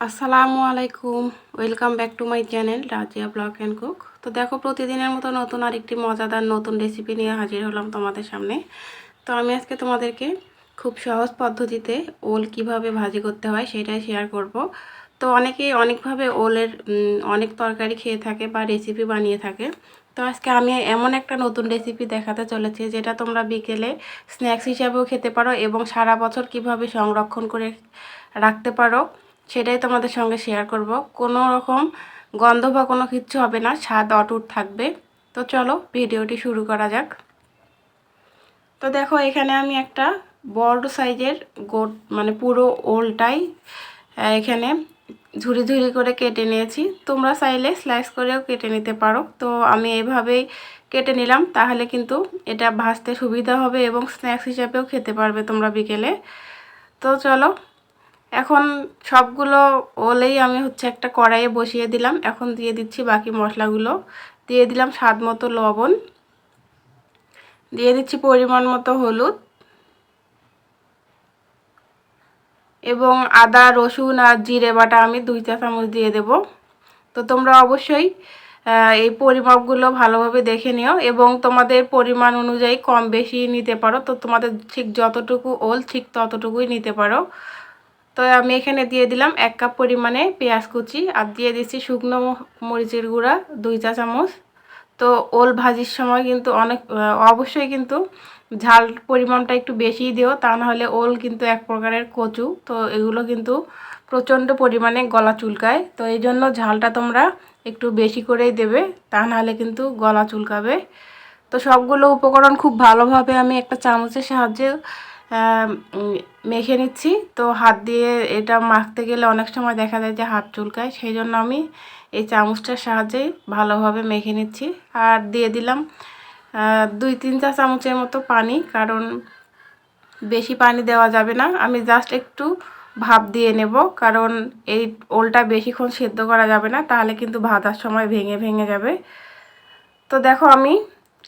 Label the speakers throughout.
Speaker 1: আসসালামু আলাইকুম। Welcome back to my channel Razia blog and cook তো দেখো, প্রতিদিনের মতো নতুন আরেকটি মজাদার নতুন রেসিপি নিয়ে হাজির হলাম তোমাদের সামনে। তো আমি আজকে তোমাদেরকে খুব সহজ পদ্ধতিতে ওল কীভাবে ভাজি করতে হয় সেটাই শেয়ার করব। তো অনেকেই অনেকভাবে ওলের অনেক তরকারি খেয়ে থাকে বা রেসিপি বানিয়ে থাকে। তো আজকে আমি এমন একটা নতুন রেসিপি দেখাতে চলেছি যেটা তোমরা বিকেলে স্ন্যাক্স হিসাবেও খেতে পারো এবং সারা বছর কীভাবে সংরক্ষণ করে রাখতে পারো। সেটাই তোমাদের সঙ্গে শেয়ার করব। কোনো রকম গন্ধ বা কোনো কিচ্ছু হবে না, স্বাদ অটুট থাকবে। তো চলো, ভিডিওটি শুরু করা যাক। তো দেখো, এখানে আমি একটা বড় সাইজের গোট মানে পুরো ওলটাই এখানে ঝুড়ি ঝুড়ি করে কেটে নিয়েছি। তোমরা চাইলে স্লাইস করেও কেটে নিতে পারো। তো আমি এভাবেই কেটে নিলাম, তাহলে কিন্তু এটা ভাজতে সুবিধা হবে এবং স্ন্যাক্স হিসাবেও খেতে পারবে তোমরা বিকেলে। তো চলো এখন সবগুলো ওলেই আমি হচ্ছে একটা কড়াইয়ে বসিয়ে দিলাম। এখন দিয়ে দিচ্ছি বাকি মশলাগুলো। দিয়ে দিলাম স্বাদ মতো লবণ। দিয়ে দিচ্ছি পরিমাণ মতো হলুদ। এবং আদা, রসুন আর জিরে বাটা আমি দুই চা চামচ দিয়ে দেব। তো তোমরা অবশ্যই এই পরিমাপগুলো ভালোভাবে দেখে নিও এবং তোমাদের পরিমাণ অনুযায়ী কম বেশি নিতে পারো। তো তোমাদের ঠিক যতটুকু ওল, ঠিক ততটুকুই নিতে পারো। তো আমি এখানে দিয়ে দিলাম এক কাপ পরিমাণে পেঁয়াজ কুচি আর দিয়ে দিচ্ছি শুকনো মরিচের গুঁড়া, দুই চা চামচ। তো ওল ভাজির সময় কিন্তু অনেক অবশ্যই কিন্তু ঝাল পরিমাণটা একটু বেশিই দিও, তা নাহলে ওল কিন্তু এক প্রকারের কচু। তো এগুলো কিন্তু প্রচণ্ড পরিমাণে গলা চুলকায়। তো এই জন্য ঝালটা তোমরা একটু বেশি করেই দেবে, তা নাহলে কিন্তু গলা চুলকাবে। তো সবগুলো উপকরণ খুব ভালোভাবে আমি একটা চামচের সাহায্যে মেখে নিচ্ছি। তো হাত দিয়ে এটা মাখতে গেলে অনেক সময় দেখা যায় যে হাত চুলকায়। সেই জন্য আমি এই চামচটার সাহায্যেই ভালোভাবে মেখে নিচ্ছি। আর দিয়ে দিলাম দুই তিন চা চামচের মতো পানি, কারণ বেশি পানি দেওয়া যাবে না। আমি জাস্ট একটু ভাপ দিয়ে নেব, কারণ এই ওলটা বেশিক্ষণ সেদ্ধ করা যাবে না, তাহলে কিন্তু ভাজার সময় ভেঙে ভেঙে যাবে। তো দেখো আমি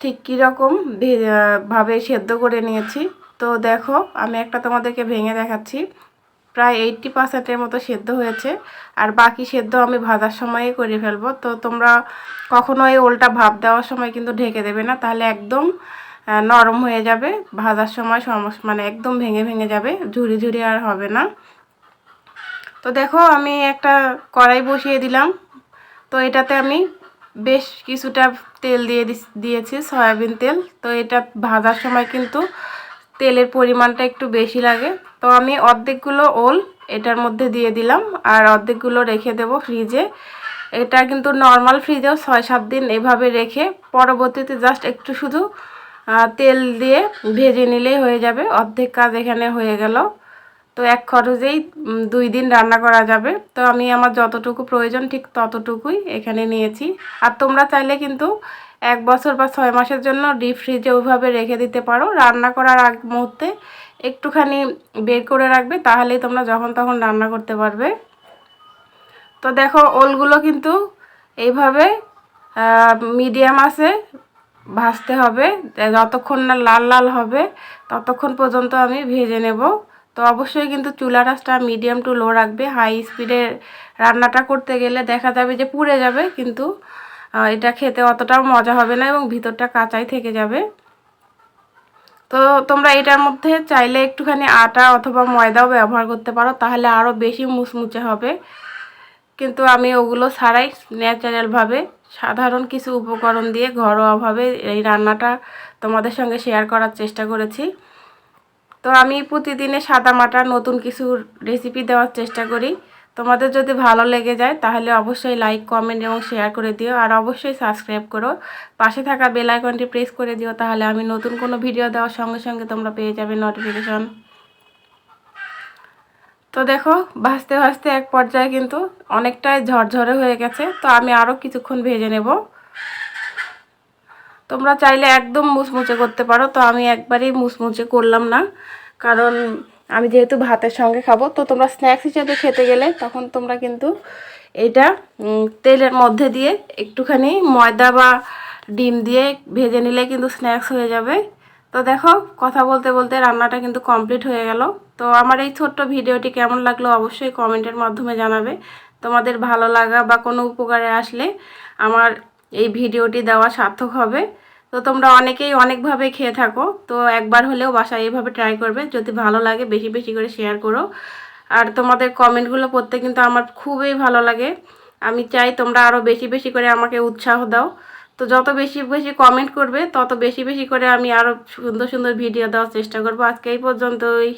Speaker 1: ঠিক কীরকম ভাবে সেদ্ধ করে নিয়েছি। তো দেখো, আমি একটা তোমাদেরকে ভেঙে দেখাচ্ছি। প্রায় এইটটি পার্সেন্টের মতো সেদ্ধ হয়েছে। আর বাকি সেদ্ধ আমি ভাজার সময়ই করে ফেলব। তো তোমরা কখনো এই ওলটা ভাপ দেওয়ার সময় কিন্তু ঢেকে দেবে না, তাহলে একদম নরম হয়ে যাবে। ভাজার সময় সমস্যা মানে একদম ভেঙে ভেঙে যাবে। ঝুরি ঝুরি আর হবে না। তো দেখো, আমি একটা কড়াই বসিয়ে দিলাম। তো এটাতে আমি বেশ কিছুটা তেল দিয়ে দিয়েছি, সয়াবিন তেল। তো এটা ভাজার সময় কিন্তু তেলের পরিমাণটা একটু বেশি লাগে। তো আমি অর্ধেকগুলো ওল এটার মধ্যে দিয়ে দিলাম আর অর্ধেকগুলো রেখে দেব ফ্রিজে। এটা কিন্তু নর্মাল ফ্রিজেও ছয় সাত দিন এভাবে রেখে পরবর্তীতে জাস্ট একটু শুধু তেল দিয়ে ভেজে নিলেই হয়ে যাবে। অর্ধেক কাজ এখানে হয়ে গেল। তো এক খরচেই দুই দিন রান্না করা যাবে। তো আমি আমার যতটুকু প্রয়োজন ঠিক ততটুকুই এখানে নিয়েছি। আর তোমরা চাইলে কিন্তু এক বছর বা ছয় মাসের জন্য ডিপ ফ্রিজে ওইভাবে রেখে দিতে পারো। রান্না করার আগ মুহূর্তে একটুখানি বের করে রাখবে, তাহলেই তোমরা যখন তখন রান্না করতে পারবে। তো দেখো, ওলগুলো কিন্তু এইভাবে মিডিয়াম আছে, ভাজতে হবে। যতক্ষণ না লাল লাল হবে, ততক্ষণ পর্যন্ত আমি ভেজে নেব। তো অবশ্যই কিন্তু চুলা রাসটা মিডিয়াম টু লো রাখবে। হাই স্পিডে রান্নাটা করতে গেলে দেখা যাবে যে পুড়ে যাবে, কিন্তু এটা খেতে অতটাও মজা হবে না এবং ভিতরটা কাঁচাই থেকে যাবে। তো তোমরা এটার মধ্যে চাইলে একটুখানি আটা অথবা ময়দাও ব্যবহার করতে পারো, তাহলে আরও বেশি মুচমুচে হবে। কিন্তু আমি ওগুলো ছাড়াই ন্যাচারালভাবে সাধারণ কিছু উপকরণ দিয়ে ঘরোয়াভাবে এই রান্নাটা তোমাদের সঙ্গে শেয়ার করার চেষ্টা করেছি। তো আমি প্রতিদিনে সাদা মাটা নতুন কিছু রেসিপি দেওয়ার চেষ্টা করি। তোমাদের যদি ভালো লেগে যায়, তাহলে অবশ্যই লাইক কমেন্ট এবং শেয়ার করে দিও। আর অবশ্যই সাবস্ক্রাইব করো। পাশে থাকা বেল আইকনটি প্রেস করে দিও, তাহলে আমি নতুন কোনো ভিডিও দেওয়ার সঙ্গে সঙ্গে তোমরা পেয়ে যাবে নোটিফিকেশন তো দেখো ভাজতে ভাজতে এক পর্যায়ে কিন্তু অনেকটাই ঝরঝরে হয়ে গেছে। তো আমি আরও কিছুক্ষণ ভেজে নেব। তোমরা চাইলে একদম মুচমুচে করতে পারো। তো আমি একবারেই মুচমুচে করলাম না। কারণ আমি যেহেতু ভাতের সঙ্গে খাব, তো তোমরা স্ন্যাক্স হিসেবে খেতে গেলে তখন তোমরা কিন্তু এটা তেলের মধ্যে দিয়ে একটুখানি ময়দা বা ডিম দিয়ে ভেজে নিলে কিন্তু স্ন্যাক্স হয়ে যাবে। তো দেখো, কথা বলতে বলতে রান্নাটা কিন্তু কমপ্লিট হয়ে গেল। তো আমার এই ছোট্ট ভিডিওটি কেমন লাগল অবশ্যই কমেন্টের মাধ্যমে জানাবে। তোমাদের ভালো লাগা বা কোনো উপকারে আসলে আমার এই ভিডিওটি দেওয়া সার্থক হবে। তো তোমরা অনেকেই অনেকভাবে খেয়ে থাকো। তো একবার হলেও বাসায় এইভাবে ট্রাই করবে। যদি ভালো লাগে, বেশি বেশি করে শেয়ার করো। আর তোমাদের কমেন্টগুলো পড়তে কিন্তু আমার খুবই ভালো লাগে। আমি চাই তোমরা আরও বেশি বেশি করে আমাকে উৎসাহ দাও। তো যত বেশি বেশি কমেন্ট করবে, তত বেশি বেশি করে আমি আরও সুন্দর সুন্দর ভিডিও দেওয়ার চেষ্টা করব। আজকে এই পর্যন্তই।